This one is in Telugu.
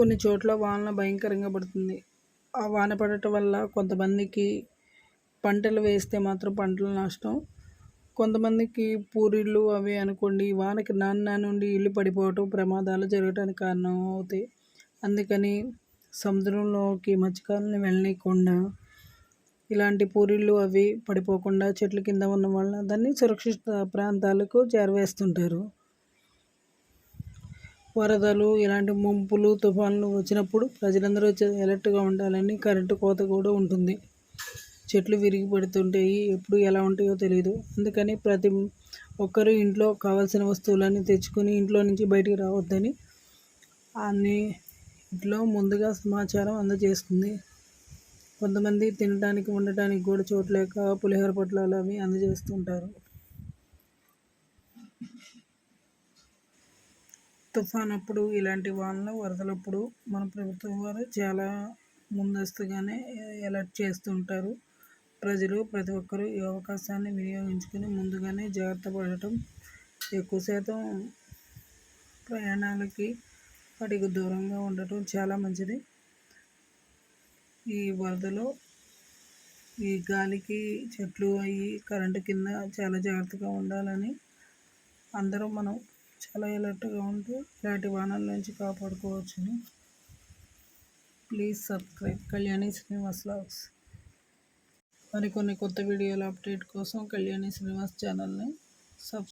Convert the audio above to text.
కొన్ని చోట్ల వాన భయంకరంగా పడుతుంది. ఆ వాన పడటం వల్ల కొంతమందికి పంటలు వేస్తే మాత్రం పంటలు నష్టం కొంతమందికి పూరిళ్ళు అవి అనుకోండి వానకి నాన్న నుండి ఇల్లు పడిపోవటం ప్రమాదాలు జరగడానికి కారణం అవుతాయి. అందుకని సముద్రంలోకి మత్స్యకారులను వెళ్ళనీయకుండా ఇలాంటి పూరిళ్ళు అవి పడిపోకుండా చెట్ల కింద ఉన్న వల్ల దాన్ని సురక్షిత ప్రాంతాలకు చేరవేస్తుంటారు. వరదలు ఇలాంటి ముంపులు తుఫాన్లు వచ్చినప్పుడు ప్రజలందరూ అలర్ట్గా ఉండాలని కరెంటు కోత కూడా ఉంటుంది. చెట్లు విరిగి పడుతుంటాయి ఎప్పుడు ఎలా ఉంటాయో తెలియదు అందుకని ప్రతి ఒక్కరూ ఇంట్లో కావాల్సిన వస్తువులన్నీ తెచ్చుకొని ఇంట్లో నుంచి బయటికి రావద్దని అన్ని ఇంట్లో ముందుగా సమాచారం అందజేస్తుంది. కొంతమంది తినడానికి ఉండటానికి కూడా చోట్లేక పులిహోర పొట్లాలు అవి అందజేస్తుంటారు. తుఫాన్ అప్పుడు ఇలాంటి వానలు వరదలప్పుడు మన ప్రభుత్వం వారు చాలా ముందస్తుగానే అలర్ట్ చేస్తుంటారు. ప్రజలు ప్రతి ఒక్కరూ ఈ అవకాశాన్ని వినియోగించుకొని ముందుగానే జాగ్రత్త పడటం ఎక్కువ శాతం ప్రయాణాలకి వాటికి దూరంగా ఉండటం చాలా మంచిది. ఈ వరదలో ఈ గాలికి చెట్లు అయ్యి కరెంటు కింద చాలా జాగ్రత్తగా ఉండాలని అందరూ మనం చాలా ఎలర్ట్గా ఉంటూ ఇలాంటి వానల నుంచి కాపాడుకోవచ్చును. Please subscribe Kalyani Srinivas vlogs. మరికొన్ని కొత్త వీడియోల అప్డేట్ కోసం కళ్యాణి శ్రీనివాస్ ఛానల్ని సబ్